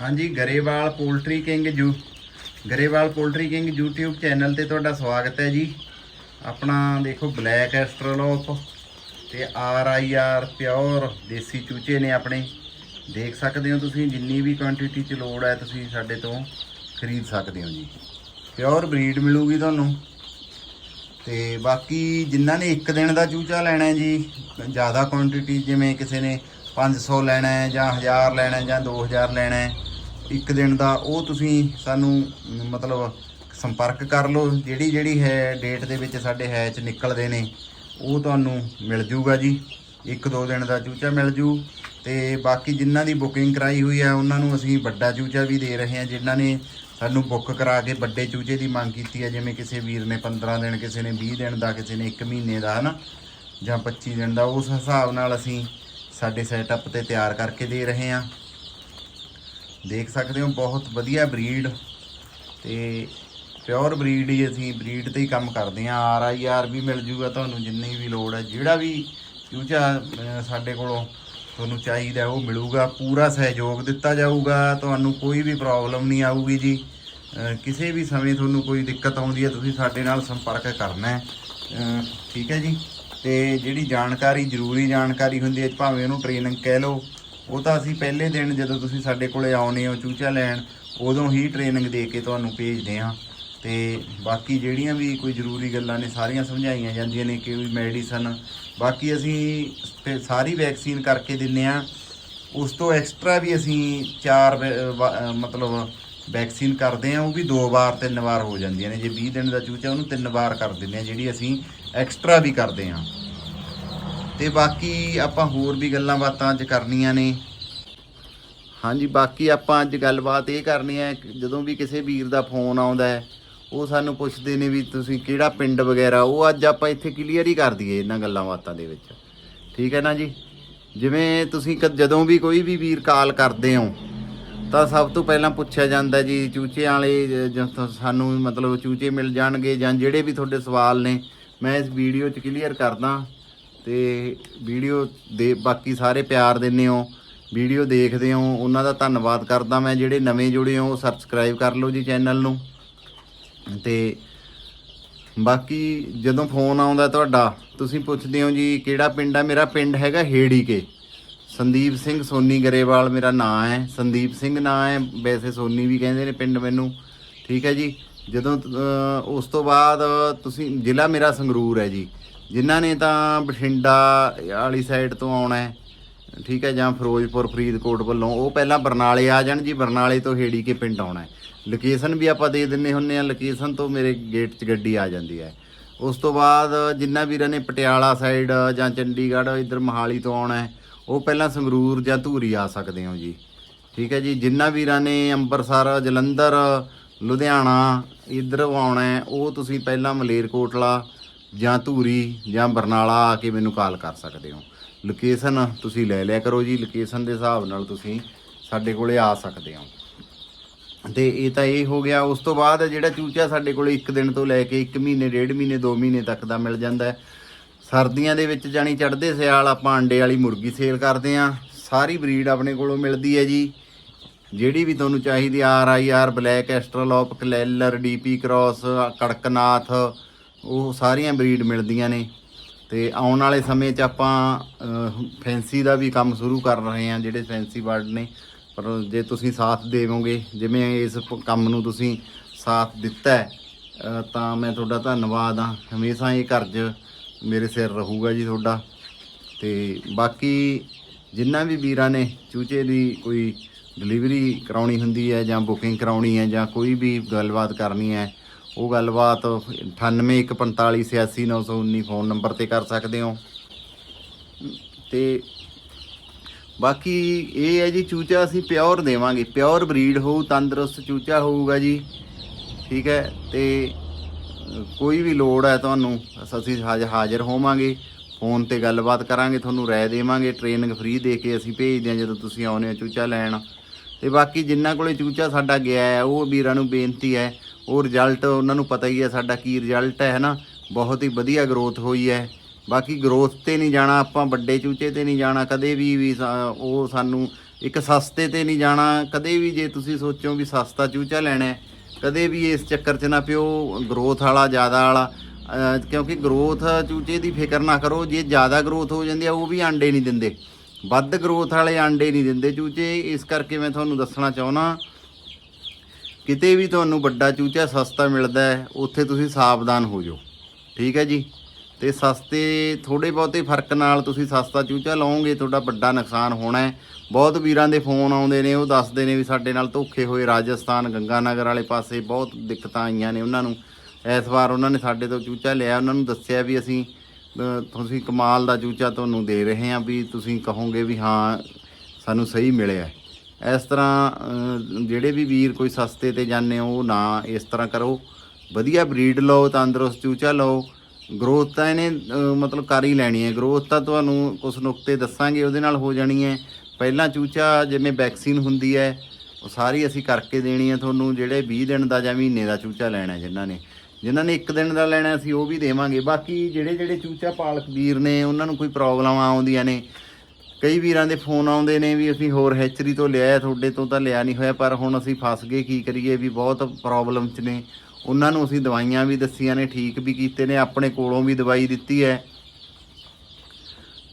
ਹਾਂਜੀ, Grewal poultry king ਜੂ। Grewal poultry king YouTube channel ਤੇ ਤੁਹਾਡਾ ਸਵਾਗਤ ਹੈ ਜੀ। ਆਪਣਾ ਦੇਖੋ, ਬਲੈਕ ਐਸਟਰੋਲੋਪ ਤੇ ਆਰ ਆਈ ਆਰ ਪਿਓਰ ਦੇਸੀ ਚੂਚੇ ਨੇ ਆਪਣੇ। ਦੇਖ ਸਕਦੇ ਹੋ ਤੁਸੀਂ, ਜਿੰਨੀ ਵੀ ਕੁਆਂਟੀਟੀ ਚ ਲੋੜ ਹੈ ਤੁਸੀਂ ਸਾਡੇ ਤੋਂ ਖਰੀਦ ਸਕਦੇ ਹੋ ਜੀ। ਪਿਓਰ ਬਰੀਡ ਮਿਲੂਗੀ ਤੁਹਾਨੂੰ। ਤੇ ਬਾਕੀ ਜਿਨ੍ਹਾਂ ਨੇ ਇੱਕ ਦਿਨ ਦਾ ਚੂਚਾ ਲੈਣਾ ਜੀ, ਜ਼ਿਆਦਾ ਕੁਆਂਟੀਟੀ ਜਿਵੇਂ ਕਿਸੇ ਨੇ 500 ਲੈਣਾ ਹੈ ਜਾਂ 1000 ਲੈਣਾ ਹੈ ਜਾਂ 2000 ਲੈਣਾ ਹੈ, ਇੱਕ ਦਿਨ ਦਾ, ਉਹ ਤੁਸੀਂ ਸਾਨੂੰ, ਮਤਲਬ ਸੰਪਰਕ ਕਰ ਲਓ, ਜਿਹੜੀ ਜਿਹੜੀ ਹੈ ਡੇਟ ਦੇ ਵਿੱਚ ਸਾਡੇ ਹੈਚ ਨਿਕਲਦੇ ਨੇ, ਉਹ ਤੁਹਾਨੂੰ ਮਿਲ ਜੂਗਾ ਜੀ। ਇੱਕ ਦੋ ਦਿਨ ਦਾ ਚੂਚਾ ਮਿਲ ਜੂ, ਤੇ ਬਾਕੀ ਜਿਨ੍ਹਾਂ ਦੀ ਬੁਕਿੰਗ ਕਰਾਈ ਹੋਈ ਹੈ, ਉਹਨਾਂ ਨੂੰ ਅਸੀਂ ਵੱਡਾ ਚੂਚਾ ਵੀ ਦੇ ਰਹੇ ਹਾਂ, ਜਿਨ੍ਹਾਂ ਨੇ ਸਾਨੂੰ ਬੁੱਕ ਕਰਾ ਕੇ ਵੱਡੇ ਚੂਚੇ ਦੀ ਮੰਗ ਕੀਤੀ ਹੈ, ਜਿਵੇਂ ਕਿਸੇ ਵੀਰ ਨੇ 15 ਦਿਨ, ਕਿਸੇ ਨੇ 20 ਦਿਨ ਦਾ, ਕਿਸੇ ਨੇ 1 ਮਹੀਨੇ ਦਾ, ਹਨਾ, ਜਾਂ 25 ਦਿਨ ਦਾ, ਉਸ ਹਿਸਾਬ ਨਾਲ ਅਸੀਂ ਸਾਡੇ ਸੈਟਅਪ ਤੇ ਤਿਆਰ ਕਰਕੇ ਦੇ ਰਹੇ ਹਾਂ। ਦੇਖ ਸਕਦੇ ਹੋ, ਬਹੁਤ ਵਧੀਆ ਬਰੀਡ ਤੇ ਪਿਓਰ ਬਰੀਡ ਹੀ ਅਸੀਂ ਬਰੀਡ ਤੇ ਹੀ ਕੰਮ ਕਰਦੇ ਹਾਂ। ਆਰ ਆਈ ਆਰ ਵੀ ਮਿਲ ਜੂਗਾ ਤੁਹਾਨੂੰ, ਜਿੰਨੀ ਵੀ ਲੋੜ ਹੈ। ਜਿਹੜਾ ਵੀ ਚੂਚਾ ਸਾਡੇ ਕੋਲੋਂ ਤੁਹਾਨੂੰ ਚਾਹੀਦਾ ਉਹ ਮਿਲੂਗਾ। ਪੂਰਾ ਸਹਿਯੋਗ ਦਿੱਤਾ ਜਾਊਗਾ। ਤੁਹਾਨੂੰ ਕੋਈ ਵੀ ਪ੍ਰੋਬਲਮ ਨਹੀਂ ਆਊਗੀ ਜੀ। ਕਿਸੇ ਵੀ ਸਮੇਂ ਤੁਹਾਨੂੰ ਕੋਈ ਦਿੱਕਤ ਆਉਂਦੀ ਹੈ, ਤੁਸੀਂ ਸਾਡੇ ਨਾਲ ਸੰਪਰਕ ਕਰਨਾ ਹੈ। ਠੀਕ ਹੈ ਜੀ। ਤੇ ਜਿਹੜੀ ਜਾਣਕਾਰੀ, ਜ਼ਰੂਰੀ ਜਾਣਕਾਰੀ ਹੁੰਦੀ ਹੈ, ਭਾਵੇਂ ਉਹਨੂੰ ਟ੍ਰੇਨਿੰਗ ਕਹਿ ਲਓ, ਉਹ ਤਾਂ ਅਸੀਂ ਪਹਿਲੇ ਦਿਨ ਜਦੋਂ ਤੁਸੀਂ ਸਾਡੇ ਕੋਲੇ ਆਉਨੇ ਹੋ ਚੂਚਾ ਲੈਣ, ਉਦੋਂ ਹੀ ਟ੍ਰੇਨਿੰਗ ਦੇ ਕੇ ਤੁਹਾਨੂੰ ਭੇਜਦੇ ਹਾਂ। ਤੇ ਬਾਕੀ ਜਿਹੜੀਆਂ ਵੀ ਕੋਈ ਜ਼ਰੂਰੀ ਗੱਲਾਂ ਨੇ, ਸਾਰੀਆਂ ਸਮਝਾਈਆਂ ਜਾਂਦੀਆਂ ਨੇ ਕਿ ਵੀ ਮੈਡੀਸਨ ਬਾਕੀ ਅਸੀਂ ਤੇ ਸਾਰੀ ਵੈਕਸੀਨ ਕਰਕੇ ਦਿੰਨੇ ਆ ਉਸ ਤੋਂ ਐਕਸਟਰਾ ਵੀ ਅਸੀਂ ਚਾਰ ਵੈ- ਮਤਲਬ ਵੈਕਸੀਨ ਕਰਦੇ ਆ ਉਹ ਵੀ ਦੋ ਵਾਰ, ਤਿੰਨ ਵਾਰ ਹੋ ਜਾਂਦੀਆਂ ਨੇ। ਜੇ 20 ਦਿਨ ਦਾ ਚੂਚਾ, ਉਹਨੂੰ ਤਿੰਨ ਵਾਰ ਕਰ ਦਿੰਦੇ ਆ ਜਿਹੜੀ ਅਸੀਂ ਐਕਸਟਰਾ ਵੀ ਕਰਦੇ ਆ ਤੇ ਬਾਕੀ ਆਪਾਂ ਹੋਰ ਵੀ ਗੱਲਾਂ ਬਾਤਾਂ ਅੱਜ ਕਰਨੀਆਂ ਨੇ। ਹਾਂਜੀ, ਬਾਕੀ ਆਪਾਂ ਅੱਜ ਗੱਲਬਾਤ ਇਹ ਕਰਨੀ ਹੈ, ਜਦੋਂ ਵੀ ਕਿਸੇ ਵੀਰ ਦਾ ਫੋਨ ਆਉਂਦਾ ਹੈ, ਉਹ ਸਾਨੂੰ ਪੁੱਛਦੇ ਨੇ ਵੀ ਤੁਸੀਂ ਕਿਹੜਾ ਪਿੰਡ ਵਗੈਰਾ, ਉਹ ਅੱਜ ਆਪਾਂ ਇੱਥੇ ਕਲੀਅਰ ਹੀ ਕਰ ਦਈਏ ਇਹਨਾਂ ਗੱਲਾਂ ਬਾਤਾਂ ਦੇ ਵਿੱਚ। ਠੀਕ ਹੈ ਨਾ ਜੀ? ਜਿਵੇਂ ਤੁਸੀਂ ਕ- ਜਦੋਂ ਵੀ ਕੋਈ ਵੀ ਵੀਰ ਕਾਲ ਕਰਦੇ ਹੋ ਤਾਂ ਸਭ ਤੋਂ ਪਹਿਲਾਂ ਪੁੱਛਿਆ ਜਾਂਦਾ ਜੀ ਚੂਚਿਆਂ ਵਾਲੇ ਜ- ਸਾਨੂੰ ਮਤਲਬ ਚੂਚੇ ਮਿਲ ਜਾਣਗੇ ਜਾਂ ਜਿਹੜੇ ਵੀ ਤੁਹਾਡੇ ਸਵਾਲ ਨੇ, ਮੈਂ ਇਸ ਵੀਡੀਓ 'ਚ ਕਲੀਅਰ ਕਰਦਾ। ਤੇ ਵੀਡੀਓ ਦੇ, ਬਾਕੀ ਸਾਰੇ ਪਿਆਰ ਦਿੰਦੇ ਹੋ, ਵੀਡੀਓ ਦੇਖਦੇ ਹੋ, ਉਹਨਾਂ ਦਾ ਧੰਨਵਾਦ ਕਰਦਾ ਮੈਂ, ਜਿਹੜੇ ਨਵੇਂ ਜੁੜੇ ਹੋ ਉਹ ਸਬਸਕ੍ਰਾਈਬ ਕਰ ਲਓ ਜੀ ਚੈਨਲ ਨੂੰ। ਤੇ ਬਾਕੀ ਜਦੋਂ ਫੋਨ ਆਉਂਦਾ ਤੁਹਾਡਾ, ਤੁਸੀਂ ਪੁੱਛਦੇ ਹੋ ਜੀ, ਕਿਹੜਾ ਪਿੰਡ ਆ? ਮੇਰਾ ਪਿੰਡ ਹੈਗਾ ਹੇੜੀ ਕੇ ਸੰਦੀਪ ਸਿੰਘ ਸੋਨੀ ਗਰੇਵਾਲ ਮੇਰਾ ਨਾਂ ਹੈ। ਸੰਦੀਪ ਸਿੰਘ ਨਾਂ ਹੈ। ਵੈਸੇ ਸੋਨੀ ਵੀ ਕਹਿੰਦੇ ਨੇ ਪਿੰਡ ਮੈਨੂੰ। ਠੀਕ ਹੈ ਜੀ? ਜਦੋਂ ਉਸ ਤੋਂ ਬਾਅਦ ਤੁਸੀਂ, ਜ਼ਿਲ੍ਹਾ ਮੇਰਾ ਸੰਗਰੂਰ ਹੈ ਜੀ। ਜਿਨ੍ਹਾਂ ਨੇ ਤਾਂ ਬਠਿੰਡਾ ਵਾਲੀ ਸਾਈਡ ਤੋਂ ਆਉਣਾ ਹੈ। ਠੀਕ ਹੈ? ਜਾਂ ਫਿਰੋਜ਼ਪੁਰ, ਫਰੀਦਕੋਟ ਵੱਲੋਂ। ਉਹ ਪਹਿਲਾਂ ਬਰਨਾਲੇ ਆ ਜਾਣ ਜੀ। ਬਰਨਾਲੇ ਤੋਂ ਹੇੜੀ ਕੇ ਪਿੰਡ ਆਉਣਾ ਹੈ। ਲੋਕੇਸ਼ਨ ਵੀ ਆਪਾਂ ਦੇ ਦਿੰਨੇ ਹੁੰਨੇ ਆ ਲੋਕੇਸ਼ਨ ਤੋਂ ਮੇਰੇ ਗੇਟ 'ਚ ਗੱਡੀ ਆ ਜਾਂਦੀ ਹੈ। ਉਸ ਤੋਂ ਬਾਅਦ ਜਿੰਨਾ ਵੀਰਾਂ ਨੇ ਪਟਿਆਲਾ ਸਾਈਡ ਜਾਂ ਚੰਡੀਗੜ੍ਹ ਇੱਧਰ ਮਹਾਲੀ ਤੋਂ ਆਉਣਾ ਹੈ। ਉਹ ਪਹਿਲਾਂ ਸੰਗਰੂਰ ਜਾਂ ਧੂਰੀ ਆ ਸਕਦੇ ਹੋ ਜੀ। ਠੀਕ ਹੈ ਜੀ, ਜਿੰਨਾ ਵੀਰਾਂ ਨੇ ਅੰਮ੍ਰਿਤਸਰ ਜਲੰਧਰ, ਲੁਧਿਆਣਾ ਇੱਧਰ ਆਉਣਾ ਉਹ ਤੁਸੀਂ ਪਹਿਲਾਂ ਮਲੇਰਕੋਟਲਾ ਜਾਂ ਧੂਰੀ ਜਾਂ ਬਰਨਾਲਾ ਆ ਕੇ ਮੈਨੂੰ ਕਾਲ ਕਰ ਸਕਦੇ ਹੋ। ਲੋਕੇਸ਼ਨ ਤੁਸੀਂ ਲੈ ਲਿਆ ਕਰੋ ਜੀ, ਲੋਕੇਸ਼ਨ ਦੇ ਹਿਸਾਬ ਨਾਲ ਤੁਸੀਂ ਸਾਡੇ ਕੋਲੇ ਆ ਸਕਦੇ ਹੋ। ਤੇ ਇਹ ਤਾਂ ਇਹ ਹੋ ਗਿਆ, ਉਸ ਤੋਂ ਬਾਅਦ ਜਿਹੜਾ ਚੂਚਾ ਸਾਡੇ ਕੋਲੇ 1 ਦਿਨ ਤੋਂ ਲੈ ਕੇ 1 ਮਹੀਨੇ, ਡੇਢ ਮਹੀਨੇ 2 ਮਹੀਨੇ ਤੱਕ ਦਾ ਮਿਲ ਜਾਂਦਾ ਹੈ। ਸਰਦੀਆਂ ਦੇ ਵਿੱਚ ਜਾਣੀ ਚੜ੍ਹਦੇ ਸਿਆਲ ਆਪਾਂ ਅੰਡੇ ਵਾਲੀ ਮੁਰਗੀ ਸੇਲ ਕਰਦੇ ਆਂ ਸਾਰੀ ਬਰੀਡ ਆਪਣੇ ਕੋਲੋਂ ਮਿਲਦੀ ਹੈ ਜੀ। ਜਿਹੜੀ ਵੀ ਤੁਹਾਨੂੰ ਚਾਹੀਦੀ R I R, black Australorp, ਕਲੈਲਰ DP cross, Kadaknath, ਉਹ ਸਾਰੀਆਂ ਬਰੀਡ ਮਿਲਦੀਆਂ ਨੇ। ਤੇ ਆਉਣ ਵਾਲੇ ਸਮੇਂ 'ਚ ਆਪਾਂ ਫੈਂਸੀ ਦਾ ਵੀ ਕੰਮ ਸ਼ੁਰੂ ਕਰ ਰਹੇ ਹਾਂ, ਜਿਹੜੇ ਫੈਂਸੀ ਬਰਡ ਨੇ। ਪਰ ਜੇ ਤੁਸੀਂ ਸਾਥ ਦੇਵੋਗੇ, ਜਿਵੇਂ ਇਸ ਕੰਮ ਨੂੰ ਤੁਸੀਂ ਸਾਥ ਦਿੱਤਾ ਤਾਂ ਮੈਂ ਤੁਹਾਡਾ ਧੰਨਵਾਦ ਹਾਂ। ਹਮੇਸ਼ਾ ਇਹ ਕਰਜ਼ ਮੇਰੇ ਸਿਰ ਰਹੂਗਾ ਜੀ ਤੁਹਾਡਾ। ਤੇ ਬਾਕੀ ਜਿੰਨਾ ਵੀ ਵੀਰਾਂ ਨੇ ਚੂਚੇ ਦੀ ਕੋਈ ਡਿਲੀਵਰੀ ਕਰਾਉਣੀ ਹੁੰਦੀ ਹੈ ਜਾਂ ਬੁਕਿੰਗ ਕਰਾਉਣੀ ਹੈ ਜਾਂ ਕੋਈ ਵੀ ਗੱਲਬਾਤ ਕਰਨੀ ਹੈ, ਉਹ ਗੱਲਬਾਤ 9815486919 ਫੋਨ ਨੰਬਰ ਤੇ ਕਰ ਸਕਦੇ ਹੋ। ਤੇ ਬਾਕੀ ਇਹ ਹੈ ਜੀ ਚੂਚਾ ਅਸੀਂ ਪਿਓਰ ਦੇਵਾਂਗੇ। ਪਿਓਰ ਬਰੀਡ ਹੋਊ, ਤੰਦਰੁਸਤ ਚੂਚਾ ਹੋਊਗਾ ਜੀ। ਠੀਕ ਹੈ, ਤੇ ਕੋਈ ਵੀ ਲੋੜ ਹੈ ਤੁਹਾਨੂੰ ਅਸੀਂ ਹਾਜ਼- ਹਾਜ਼ਰ ਹੋਵਾਂਗੇ ਫੋਨ ਤੇ ਗੱਲਬਾਤ ਕਰਾਂਗੇ ਤੁਹਾਨੂੰ ਰਾਏ ਦੇਵਾਂਗੇ ਟ੍ਰੇਨਿੰਗ ਫ੍ਰੀ ਦੇ ਕੇ ਅਸੀਂ ਭੇਜਦੇ ਹਾਂ ਜਦੋਂ ਤੁਸੀਂ ਆਉਨੇ ਹੋ ਚੂਚਾ ਲੈਣ। ਤੇ ਬਾਕੀ ਜਿੰਨਾ ਕੋਲੇ ਚੂਚਾ ਸਾਡਾ ਗਿਆ ਹੈ ਉਹ ਵੀਰਾਂ ਨੂੰ ਬੇਨਤੀ ਹੈ ਉਹ ਰਿਜ਼ਲਟ ਉਹਨਾਂ ਨੂੰ ਪਤਾ ਹੀ ਹੈ ਸਾਡਾ ਕੀ ਰਿਜ਼ਲਟ ਹੈ ਹਨਾ? ਬਹੁਤ ਹੀ ਵਧੀਆ ਗਰੋਥ ਹੋਈ ਹੈ। ਬਾਕੀ ਗਰੋਥ ਤੇ ਨਹੀਂ ਜਾਣਾ ਆਪਾਂ ਵੱਡੇ ਚੂਚੇ ਤੇ ਨਹੀਂ ਜਾਣਾ ਕਦੇ ਵੀ ਵੀ ਉਹ ਸਾਨੂੰ ਇੱਕ ਸਸਤੇ ਤੇ ਨਹੀਂ ਜਾਣਾ ਕਦੇ ਵੀ ਜੇ ਤੁਸੀਂ ਸੋਚੋ ਵੀ ਸਸਤਾ ਚੂਚਾ ਲੈਣਾ ਹੈ, ਕਦੇ ਵੀ ਇਸ ਚੱਕਰ 'ਚ ਨਾ ਪਿਓ ਗਰੋਥ ਵਾਲਾ, ਜ਼ਿਆਦਾ ਵਾਲਾ ਕਿਉਂਕਿ ਗਰੋਥ ਚੂਚੇ ਦੀ ਫਿਕਰ ਨਾ ਕਰੋ, ਜੇ ਜ਼ਿਆਦਾ ਗਰੋਥ ਹੋ ਜਾਂਦੀ ਆ, ਉਹ ਵੀ ਆਂਡੇ ਨਹੀਂ ਦਿੰਦੇ। ਵੱਧ ਗਰੋਥ ਵਾਲੇ ਆਂਡੇ ਨਹੀਂ ਦਿੰਦੇ। ਚੂਚੇ, ਇਸ ਕਰਕੇ ਮੈਂ ਤੁਹਾਨੂੰ ਦੱਸਣਾ ਚਾਹੁੰਦਾ, ਕਿਤੇ ਵੀ ਤੁਹਾਨੂੰ ਵੱਡਾ ਚੂਚਾ ਸਸਤਾ ਮਿਲਦਾ ਹੈ, ਉੱਥੇ ਤੁਸੀਂ ਸਾਵਧਾਨ ਹੋ ਜਾਓ। ਠੀਕ ਹੈ ਜੀ? ਤੇ ਸਸਤੇ ਥੋੜੇ ਬਹੁਤੇ ਫ਼ਰਕ ਨਾਲ ਤੁਸੀਂ ਸਸਤਾ ਚੂਚਾ ਲਓਗੇ, ਤੁਹਾਡਾ ਵੱਡਾ ਨੁਕਸਾਨ ਹੋਣਾ ਹੈ। ਬਹੁਤ ਵੀਰਾਂ ਦੇ ਫੋਨ ਆਉਂਦੇ ਨੇ, ਉਹ ਦੱਸਦੇ ਨੇ ਵੀ ਸਾਡੇ ਨਾਲ ਧੋਖੇ ਹੋਏ ਰਾਜਸਥਾਨ, ਗੰਗਾਨਗਰ ਵਾਲੇ ਪਾਸੇ ਬਹੁਤ ਦਿੱਕਤਾਂ ਆਈਆਂ ਨੇ ਉਹਨਾਂ ਨੂੰ। ਇਸ ਵਾਰ ਉਹਨਾਂ ਨੇ ਸਾਡੇ ਤੋਂ ਚੂਚਾ ਲਿਆ, ਉਹਨਾਂ ਨੂੰ ਦੱਸਿਆ ਵੀ ਅਸੀਂ ਤੁਸੀਂ ਕਮਾਲ ਦਾ ਚੂਚਾ ਤੁਹਾਨੂੰ ਦੇ ਰਹੇ ਹਾਂ ਵੀ ਤੁਸੀਂ ਕਹੋਗੇ ਵੀ ਹਾਂ, ਸਾਨੂੰ ਸਹੀ ਮਿਲਿਆ ਇਸ ਤਰ੍ਹਾਂ ਜਿਹੜੇ ਵੀ ਵੀਰ ਕੋਈ ਸਸਤੇ ਤੇ ਜਾਂਦੇ ਹੋ, ਉਹ ਨਾ ਇਸ ਤਰ੍ਹਾਂ ਕਰੋ। ਵਧੀਆ ਬਰੀਡ ਲਓ, ਤੰਦਰੁਸਤ ਚੂਚਾ ਲਓ ਗਰੋਥ ਤਾਂ ਇਹਨੇ ਮਤਲਬ ਕਰ ਹੀ ਲੈਣੀ ਹੈ। ਗਰੋਥ ਤਾਂ ਤੁਹਾਨੂੰ ਕੁਝ ਨੁਕਤੇ ਦੱਸਾਂਗੇ, ਉਹਦੇ ਨਾਲ ਹੋ ਜਾਣੀ ਹੈ। ਪਹਿਲਾਂ ਚੂਚਾ ਜਿਵੇਂ ਵੈਕਸੀਨ ਹੁੰਦੀ ਹੈ, ਉਹ ਸਾਰੀ ਅਸੀਂ ਕਰਕੇ ਦੇਣੀ ਹੈ ਤੁਹਾਨੂੰ, ਜਿਹੜੇ 20 ਦਿਨ ਦਾ ਜਾਂ ਮਹੀਨੇ ਦਾ ਚੂਚਾ ਲੈਣਾ ਹੈ ਜਿਨ੍ਹਾਂ ਨੇ। ਜਿਨ੍ਹਾਂ ਨੇ ਇੱਕ ਦਿਨ ਦਾ ਲੈਣਾ, ਅਸੀਂ ਉਹ ਵੀ ਦੇਵਾਂਗੇ। ਬਾਕੀ ਜਿਹੜੇ ਜਿਹੜੇ ਚੂਚਾ ਪਾਲਕ ਵੀਰ ਨੇ, ਉਹਨਾਂ ਨੂੰ ਕੋਈ ਪ੍ਰੋਬਲਮਾਂ ਆਉਂਦੀਆਂ ਨੇ। ਕਈ ਵੀਰਾਂ ਦੇ ਫੋਨ ਆਉਂਦੇ ਨੇ ਵੀ ਅਸੀਂ ਹੋਰ ਹੈਚਰੀ ਤੋਂ ਲਿਆ ਤੁਹਾਡੇ ਤੋਂ ਤਾਂ ਲਿਆ ਨਹੀਂ ਹੋਇਆ, ਪਰ ਹੁਣ ਅਸੀਂ ਫਸ ਗਏ, ਕੀ ਕਰੀਏ, ਵੀ ਬਹੁਤ ਪ੍ਰੋਬਲਮ 'ਚ ਨੇ। ਉਹਨਾਂ ਨੂੰ ਅਸੀਂ ਦਵਾਈਆਂ ਵੀ ਦੱਸੀਆਂ ਨੇ, ਠੀਕ ਵੀ ਕੀਤੇ ਨੇ, ਆਪਣੇ ਕੋਲੋਂ ਵੀ ਦਵਾਈ ਦਿੱਤੀ ਹੈ।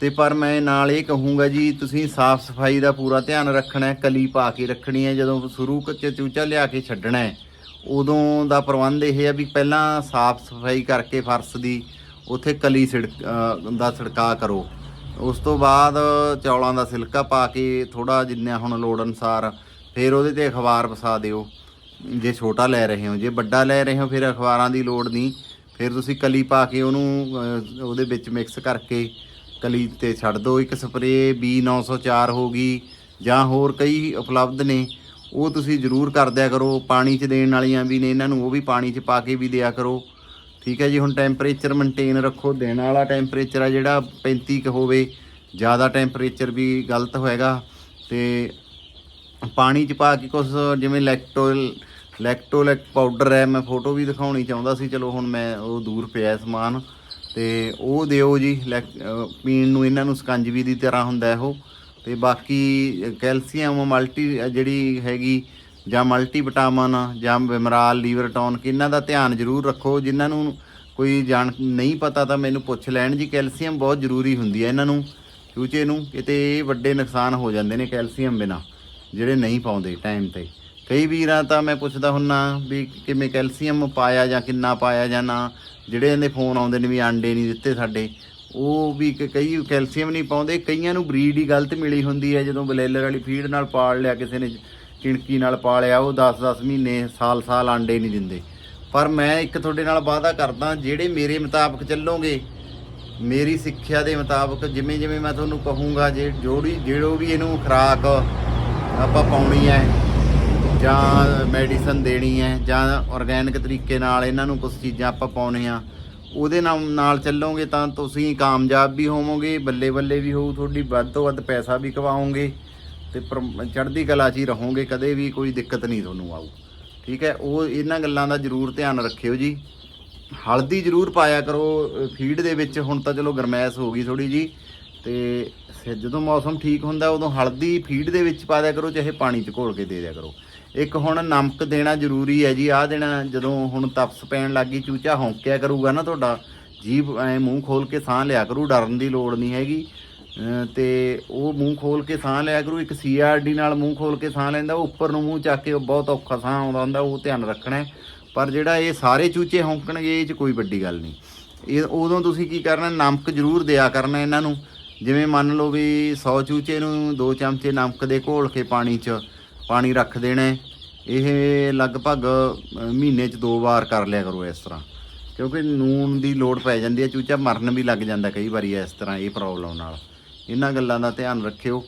ਤੇ ਪਰ ਮੈਂ ਨਾਲ ਇਹ ਕਹੂੰਗਾ ਜੀ, ਤੁਸੀਂ ਸਾਫ਼ ਸਫ਼ਾਈ ਦਾ ਪੂਰਾ ਧਿਆਨ ਰੱਖਣਾ ਹੈ, ਕਲੀ ਪਾ ਕੇ ਰੱਖਣੀ ਹੈ, ਜਦੋਂ ਸ਼ੁਰੂ ਚ ਚੂਚਾ ਲਿਆ ਕੇ ਛੱਡਣਾ ਹੈ, ਉਦੋਂ ਦਾ ਪ੍ਰਬੰਧ ਇਹ ਹੈ ਵੀ ਪਹਿਲਾਂ ਸਾਫ਼ ਸਫ਼ਾਈ ਕਰਕੇ ਫਰਸ਼ ਦੀ ਉੱਥੇ ਕਲੀ ਛਿੜਕ ਦਾ ਛਿੜਕਾ ਕਰੋ। ਉਸ ਤੋਂ ਬਾਅਦ ਚੌਲਾਂ ਦਾ ਸਿਲਕਾ ਪਾ ਕੇ ਥੋੜਾ ਜਿੰਨਾ ਹੁਣ ਲੋੜ ਅਨਸਾਰ ਫਿਰ ਉਹਦੇ ਤੇ ਅਖਬਾਰ ਵਸਾ ਦਿਓ। ਜੇ ਛੋਟਾ ਲੈ ਰਹੇ ਹੋ, ਜੇ ਵੱਡਾ ਲੈ ਰਹੇ ਹੋ, ਫਿਰ ਅਖਬਾਰਾਂ ਦੀ ਲੋੜ ਨਹੀਂ। ਫਿਰ ਤੁਸੀਂ ਕਲੀ ਪਾ ਕੇ ਉਹਨੂੰ ਉਹਦੇ ਵਿੱਚ ਮਿਕਸ ਕਰਕੇ ਕਲੀ ਤੇ ਛੱਡ ਦਿਓ ਇੱਕ ਸਪਰੇਅ B904 ਹੋ ਗਈ, ਜਾਂ ਹੋਰ ਕਈ ਉਪਲਬਧ ਨੇ, ਉਹ ਤੁਸੀਂ ਜ਼ਰੂਰ ਕਰ ਦਿਆ ਕਰੋ। ਪਾਣੀ 'ਚ ਦੇਣ ਵਾਲੀਆਂ ਵੀ ਨੇ ਇਹਨਾਂ ਨੂੰ, ਉਹ ਵੀ ਪਾਣੀ 'ਚ ਪਾ ਕੇ ਵੀ ਦਿਆ ਕਰੋ। ਠੀਕ ਹੈ ਜੀ, ਹੁਣ ਟੈਂਪਰੇਚਰ ਮੇਨਟੇਨ ਰੱਖੋ। ਦੇਣ ਵਾਲਾ ਟੈਂਪਰੇਚਰ ਆ ਜਿਹੜਾ 35 ਕ ਹੋਵੇ, ਜ਼ਿਆਦਾ ਟੈਂਪਰੇਚਰ ਵੀ ਗਲਤ ਹੋਏਗਾ। ਤੇ ਪਾਣੀ ਚ ਪਾ ਕੇ ਕੁਝ ਜਿਵੇਂ ਲੈਕਟੋਲ ਲੈਕਟੋਲੈਕ ਪਾਊਡਰ ਹੈ, ਮੈਂ ਫੋਟੋ ਵੀ ਦਿਖਾਉਣੀ ਚਾਹੁੰਦਾ ਸੀ, ਚਲੋ ਹੁਣ ਮੈਂ ਉਹ ਦੂਰ ਪਿਆ ਸਮਾਨ, ਤੇ ਉਹ ਦਿਓ ਜੀ ਲੈਕ- ਪੀਣ ਨੂੰ ਇਹਨਾਂ ਨੂੰ ਸਕੰਜਵੀ ਦੀ ਤਰ੍ਹਾਂ ਹੁੰਦਾ ਹੈ ਉਹ, ਤੇ ਬਾਕੀ ਕੈਲਸ਼ੀਅਮ, ਮਲਟੀ ਜਿਹੜੀ ਹੈਗੀ, ਜਾਂ ਮਲਟੀ ਵਿਟਾਮਿਨ ਜਾਂ ਬਿਮਰਾਲ ਲੀਵਰਟੌਨ ਕਿ ਇਹਨਾਂ ਦਾ ਧਿਆਨ ਜ਼ਰੂਰ ਰੱਖੋ, ਜਿਨ੍ਹਾਂ ਨੂੰ ਕੋਈ ਜਾਣ, ਨਹੀਂ ਪਤਾ ਤਾਂ ਮੈਨੂੰ ਪੁੱਛ ਲੈਣ ਜੀ, ਕੈਲਸ਼ੀਅਮ ਬਹੁਤ ਜ਼ਰੂਰੀ ਹੁੰਦੀ ਹੈ ਇਹਨਾਂ ਨੂੰ ਚੂਚੇ ਨੂੰ ਕਿਤੇ ਇਹ ਵੱਡੇ ਨੁਕਸਾਨ ਹੋ ਜਾਂਦੇ ਨੇ ਕੈਲਸ਼ੀਅਮ ਬਿਨਾ। ਜਿਹੜੇ ਨਹੀਂ ਪਾਉਂਦੇ ਟਾਈਮ ਤੇ। ਕਈ ਵੀਰਾਂ ਤਾਂ ਮੈਂ ਪੁੱਛਦਾ ਹੁੰਨਾ ਵੀ ਕਿਵੇਂ ਕੈਲਸ਼ੀਅਮ ਪਾਇਆ ਜਾਂ ਕਿੰਨਾ ਪਾਇਆ ਜਾਂ ਨਾ। ਜਿਹੜੇ ਇਹਦੇ ਫੋਨ ਆਉਂਦੇ ਨੇ ਵੀ ਆਂਡੇ ਨਹੀਂ ਦਿੱਤੇ ਸਾਡੇ। ਉਹ ਵੀ ਕਈ ਕੈਲਸ਼ੀਅਮ ਨਹੀਂ ਪਾਉਂਦੇ। ਕਈਆਂ ਨੂੰ ਬਰੀਡ ਹੀ ਗਲਤ ਮਿਲੀ ਹੁੰਦੀ ਹੈ। ਜਦੋਂ ਬਲੇਲਰ ਵਾਲੀ ਫੀਡ ਨਾਲ ਪਾਲ ਲਿਆ, ਕਿਸੇ ਨੇ ਕਿਣਕੀ ਨਾਲ ਪਾਲਿਆ, ਉਹ 10-10 ਮਹੀਨੇ, ਸਾਲ-ਸਾਲ ਆਂਡੇ ਨਹੀਂ ਦਿੰਦੇ। ਪਰ ਮੈਂ ਇੱਕ ਤੁਹਾਡੇ ਨਾਲ ਵਾਅਦਾ ਕਰਦਾ, ਜਿਹੜੇ ਮੇਰੇ ਮੁਤਾਬਕ ਚੱਲੋਗੇ, ਮੇਰੀ ਸਿੱਖਿਆ ਦੇ ਮੁਤਾਬਕ ਜਿਵੇਂ ਜਿਵੇਂ ਮੈਂ ਤੁਹਾਨੂੰ ਕਹੂੰਗਾ, ਜੇ ਜੋੜੀ ਜਿਹੜੋ ਵੀ ਇਹਨੂੰ ਖੁਰਾਕ ਆਪਾਂ ਪਾਉਣੀ ਹੈ, ਜਾਂ ਮੈਡੀਸਨ ਦੇਣੀ ਹੈ, ਜਾਂ ਆਰਗੈਨਿਕ ਤਰੀਕੇ ਨਾਲ ਇਹਨਾਂ ਨੂੰ ਕੁਝ ਚੀਜ਼ਾਂ ਆਪਾਂ ਪਾਉਣੀਆਂ ਉਹਦੇ ਨਾਲ ਨਾਲ ਚੱਲੋਗੇ ਤਾਂ ਤੁਸੀਂ ਕਾਮਯਾਬ ਵੀ ਹੋਵੋਗੇ ਬੱਲੇ ਬੱਲੇ ਵੀ ਹੋਊ, ਤੁਹਾਡੀ ਵੱਧ ਤੋਂ ਵੱਧ ਪੈਸਾ ਵੀ ਕਮਾਓਗੇ, ਤੇ ਪਰ- ਚੜ੍ਹਦੀ ਕਲਾ 'ਚ ਹੀ ਰਹੋਗੇ, ਕਦੇ ਵੀ ਕੋਈ ਦਿੱਕਤ ਨਹੀਂ ਤੁਹਾਨੂੰ ਆਊ। ਠੀਕ ਹੈ, ਉਹ ਇਹਨਾਂ ਗੱਲਾਂ ਦਾ ਜ਼ਰੂਰ ਧਿਆਨ ਰੱਖਿਓ ਜੀ। ਹਲਦੀ ਜ਼ਰੂਰ ਪਾਇਆ ਕਰੋ ਫੀਡ ਦੇ ਵਿੱਚ ਹੁਣ ਤਾਂ ਚਲੋ ਗਰਮੈਸ਼ ਹੋ ਗਈ ਥੋੜੀ ਜੀ ਤੇ ਫਿਰ ਜਦੋਂ ਮੌਸਮ ਠੀਕ ਹੁੰਦਾ, ਉਦੋਂ ਹਲਦੀ ਫੀਡ ਦੇ ਵਿੱਚ ਪਾ ਦਿਆ ਕਰੋ, ਚਾਹੇ ਪਾਣੀ 'ਚ ਘੋਲ ਕੇ ਦੇ ਦਿਆ ਕਰੋ। ਇੱਕ ਹੁਣ ਨਮਕ ਦੇਣਾ ਜ਼ਰੂਰੀ ਹੈ ਜੀ, ਆਹ ਦੇਣਾ, ਜਦੋਂ ਹੁਣ ਤਪਸ ਪੈਣ ਲੱਗੀ ਚੂਚਾ ਹੌਂਕਿਆ ਕਰੂਗਾ ਨਾ ਤੁਹਾਡਾ, ਜੀਭ ਐ ਮੂੰਹ ਖੋਲ ਕੇ ਸਾਹ ਲਿਆ ਕਰੂ, ਡਰਨ ਦੀ ਲੋੜ ਨਹੀਂ ਹੈਗੀ। ਅਮ ਤੇ ਉਹ ਮੂੰਹ ਖੋਲ ਕੇ ਸਾਹ ਲਿਆ ਕਰੂ, ਇੱਕ ਸੀਆਰਡੀ ਨਾਲ ਮੂੰਹ ਖੋਲ ਕੇ ਸਾਹ ਲੈਂਦਾ ਉਹ ਉੱਪਰ ਨੂੰ ਮੂੰਹ ਚੱਕ ਕੇ ਬਹੁਤ ਔਖਾ ਸਾਹ ਆਉਂਦਾ ਹੁੰਦਾ, ਉਹ ਧਿਆਨ ਰੱਖਣਾ ਪਰ ਜਿਹੜਾ ਇਹ ਸਾਰੇ ਚੂਚੇ ਹੌਂਕਣਗੇ, ਇਹ 'ਚ ਕੋਈ ਵੱਡੀ ਗੱਲ ਨਹੀਂ। ਇਹ ਉਦੋਂ ਤੁਸੀਂ ਕੀ ਕਰਨਾ, ਨਮਕ ਜ਼ਰੂਰ ਦਿਆ ਕਰਨਾ ਇਹਨਾਂ ਨੂੰ। ਜਿਵੇਂ ਮੰਨ ਲਓ ਵੀ 100 ਚੂਚੇ ਨੂੰ 2 ਚਮਚੇ ਨਮਕ ਦੇ ਘੋਲ ਕੇ ਪਾਣੀ 'ਚ ਪਾਣੀ ਰੱਖ ਦੇਣਾ ਇਹ ਲਗਭਗ ਮਹੀਨੇ 'ਚ ਦੋ ਵਾਰ ਕਰ ਲਿਆ ਕਰੋ ਇਸ ਤਰ੍ਹਾਂ। ਕਿਉਂਕਿ ਨੂਨ ਦੀ ਲੋੜ ਪੈ ਜਾਂਦੀ ਹੈ, ਚੂਚਾ ਮਰਨ ਵੀ ਲੱਗ ਜਾਂਦਾ ਕਈ ਵਾਰੀ ਇਸ ਤਰ੍ਹਾਂ ਇਹ ਪ੍ਰੋਬਲਮ ਨਾਲ। ਇਹਨਾਂ ਗੱਲਾਂ ਦਾ ਧਿਆਨ ਰੱਖਿਓ।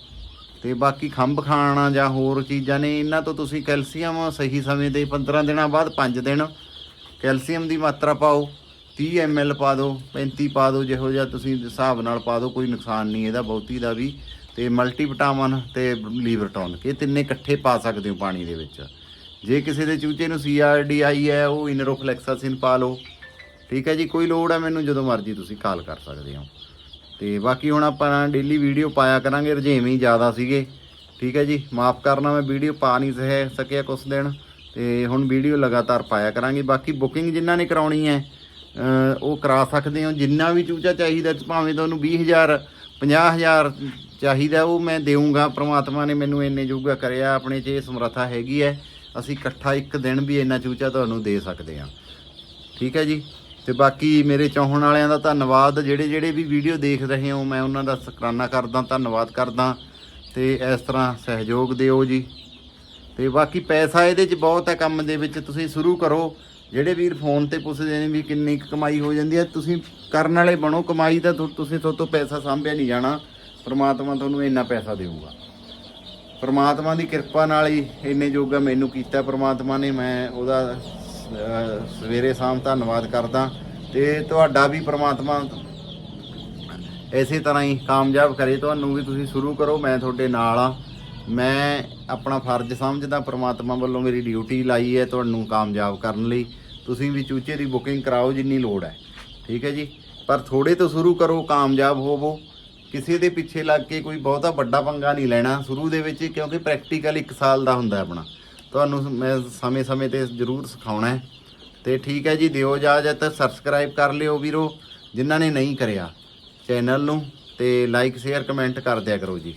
ਤੇ ਬਾਕੀ ਖੰਭ ਖਾਣਾ ਜਾਂ ਹੋਰ ਚੀਜ਼ਾਂ ਨੇ, ਇਹਨਾਂ ਤੋਂ ਤੁਸੀਂ ਕੈਲਸ਼ੀਅਮ ਸਹੀ ਸਮੇਂ ਤੇ 15 ਦਿਨਾਂ ਬਾਅਦ 5 ਦਿਨ ਕੈਲਸ਼ੀਅਮ ਦੀ ਮਾਤਰਾ ਪਾਓ। 30 ml ਪਾ ਦਿਓ 35 ਪਾ ਦਿਓ, ਜਿਹੋ ਜਿਹਾ ਤੁਸੀਂ ਹਿਸਾਬ ਨਾਲ ਪਾ ਦਿਓ, ਕੋਈ ਨੁਕਸਾਨ ਨਹੀਂ ਇਹਦਾ, ਬਹੁਤੀ ਦਾ ਵੀ। ਤੇ ਮਲਟੀ ਵਿਟਾਮਿਨ ਤੇ ਲੀਵਰਟੌਨ ਇਹ ਤਿੰਨੇ ਇਕੱਠੇ ਪਾ ਸਕਦੇ ਹੋ ਪਾਣੀ ਦੇ ਵਿੱਚ। ਜੇ ਕਿਸੇ ਦੇ ਚੂਚੇ ਨੂੰ ਸੀਆਰਡੀ ਆਈ ਹੈ, ਉਹ ਇਨਰੋਫਲੈਕਸਾਸਿਨ ਪਾ ਲਓ। ਠੀਕ ਹੈ ਜੀ, ਕੋਈ ਲੋੜ ਹੈ ਮੈਨੂੰ, ਜਦੋਂ ਮਰਜ਼ੀ ਤੁਸੀਂ ਕਾਲ ਕਰ ਸਕਦੇ ਹੋ। ਤੇ ਬਾਕੀ ਹੁਣ ਆਪਾਂ ਡੇਲੀ ਵੀਡੀਓ ਪਾਇਆ ਕਰਾਂਗੇ, ਰੁਝੇਵੇਂ ਹੀ ਜ਼ਿਆਦਾ ਸੀਗੇ। ਠੀਕ ਹੈ ਜੀ, ਮਾਫ ਕਰਨਾ, ਮੈਂ ਵੀਡੀਓ ਪਾ ਨਹੀਂ ਸਹਿ ਸਕਿਆ ਕੁਛ ਦਿਨ। ਤੇ ਹੁਣ ਵੀਡੀਓ ਲਗਾਤਾਰ ਪਾਇਆ ਕਰਾਂਗੇ। ਬਾਕੀ ਬੁਕਿੰਗ ਜਿਨ੍ਹਾਂ ਨੇ ਕਰਾਉਣੀ ਹੈ ਉਹ ਕਰਾ ਸਕਦੇ ਹੋ। ਜਿੰਨਾ ਵੀ ਚੂਚਾ ਚਾਹੀਦਾ ਭਾਵੇਂ ਤੁਹਾਨੂੰ 20000 50000 ਚਾਹੀਦਾ, ਉਹ ਮੈਂ ਦੇਵਾਂਗਾ ਪ੍ਰਮਾਤਮਾ ਨੇ ਮੈਨੂੰ ਇੰਨੇ ਜੋਗਾ ਕਰਿਆ, ਆਪਣੇ 'ਚ ਇਹ ਸਮਰੱਥਾ ਹੈਗੀ ਹੈ ਅਸੀਂ ਇਕੱਠਾ ਇੱਕ ਦਿਨ ਵੀ ਇੰਨਾ ਚੂਚਾ ਤੁਹਾਨੂੰ ਦੇ ਸਕਦੇ ਹਾਂ। ਠੀਕ ਹੈ ਜੀ? ਤੇ ਬਾਕੀ ਮੇਰੇ ਚਾਹਣ ਵਾਲਿਆਂ ਦਾ ਧੰਨਵਾਦ। ਜਿਹੜੇ ਜਿਹੜੇ ਵੀ ਵੀਡੀਓ ਦੇਖ ਰਹੇ ਹੋ, ਮੈਂ ਉਹਨਾਂ ਦਾ ਸ਼ੁਕਰਾਨਾ ਕਰਦਾ, ਧੰਨਵਾਦ ਕਰਦਾ। ਤੇ ਇਸ ਤਰ੍ਹਾਂ ਸਹਿਯੋਗ ਦਿਓ ਜੀ। ਤੇ ਬਾਕੀ ਪੈਸਾ ਇਹਦੇ 'ਚ ਬਹੁਤ ਹੈ ਕੰਮ ਦੇ ਵਿੱਚ। ਤੁਸੀਂ ਸ਼ੁਰੂ ਕਰੋ। ਜਿਹੜੇ ਵੀਰ ਫੋਨ ਤੇ ਪੁੱਛਦੇ ਨੇ ਵੀ ਕਿੰਨੀ ਕੁ ਕਮਾਈ ਹੋ ਜਾਂਦੀ ਹੈ, ਤੁਸੀਂ ਕਰਨ ਵਾਲੇ ਬਣੋ। ਕਮਾਈ ਤਾਂ ਤੁਸੀਂ ਤੁਹਾਡੇ ਤੋਂ ਪੈਸਾ ਸਾਂਭਿਆ ਨਹੀਂ ਜਾਣਾ। ਪਰਮਾਤਮਾ ਤੁਹਾਨੂੰ ਇੰਨਾ ਪੈਸਾ ਦੇਊਗਾ। ਪਰਮਾਤਮਾ ਦੀ ਕਿਰਪਾ ਨਾਲ ਹੀ ਇੰਨੇ ਜੋਗਾ ਮੈਨੂੰ ਕੀਤਾ ਪਰਮਾਤਮਾ ਨੇ, ਮੈਂ ਉਹਦਾ ਸਵੇਰੇ ਸ਼ਾਮ ਧੰਨਵਾਦ ਕਰਦਾ। ਤੇ ਤੁਹਾਡਾ ਵੀ ਪਰਮਾਤਮਾ ਇਸੇ ਤਰ੍ਹਾਂ ਹੀ ਕਾਮਯਾਬ ਕਰੇ। ਤੁਹਾਨੂੰ ਵੀ ਤੁਸੀਂ ਸ਼ੁਰੂ ਕਰੋ, ਮੈਂ ਤੁਹਾਡੇ ਨਾਲ ਆ। ਮੈਂ ਆਪਣਾ ਫਰਜ਼ ਸਮਝਦਾ, ਪ੍ਰਮਾਤਮਾ ਵੱਲੋਂ ਮੇਰੀ ਡਿਊਟੀ ਲਾਈ ਹੈ ਤੁਹਾਨੂੰ ਕਾਮਯਾਬ ਕਰਨ ਲਈ। ਤੁਸੀਂ ਵੀ ਚੂਚੇ ਦੀ ਬੁਕਿੰਗ ਕਰਾਓ ਜਿੰਨੀ ਲੋੜ ਹੈ। ਠੀਕ ਹੈ ਜੀ? ਪਰ ਥੋੜੇ ਤੋਂ ਸ਼ੁਰੂ ਕਰੋ, ਕਾਮਯਾਬ ਹੋਵੋ। ਕਿਸੇ ਦੇ ਪਿੱਛੇ ਲੱਗ ਕੇ ਕੋਈ ਬਹੁਤਾ ਵੱਡਾ ਪੰਗਾ ਨਹੀਂ ਲੈਣਾ ਸ਼ੁਰੂ ਦੇ ਵਿੱਚ, ਕਿਉਂਕਿ ਪ੍ਰੈਕਟੀਕਲ 1 ਸਾਲ ਦਾ ਹੁੰਦਾ ਆਪਣਾ। ਤੁਹਾਨੂੰ ਮੈਂ ਸਮੇਂ-ਸਮੇਂ ਤੇ ਜ਼ਰੂਰ ਸਿਖਾਉਣਾ ਹੈ। ਤੇ ਠੀਕ ਹੈ ਜੀ, ਦਿਓ ਇਜਾਜ਼ਤ ਸਬਸਕ੍ਰਾਈਬ ਕਰ ਲਿਓ ਵੀਰੋ। ਜਿਨ੍ਹਾਂ ਨੇ ਨਹੀਂ ਕਰਿਆ, ਚੈਨਲ ਨੂੰ ਤੇ ਲਾਈਕ ਸ਼ੇਅਰ ਕਮੈਂਟ ਕਰ ਦਿਆ ਕਰੋ ਜੀ।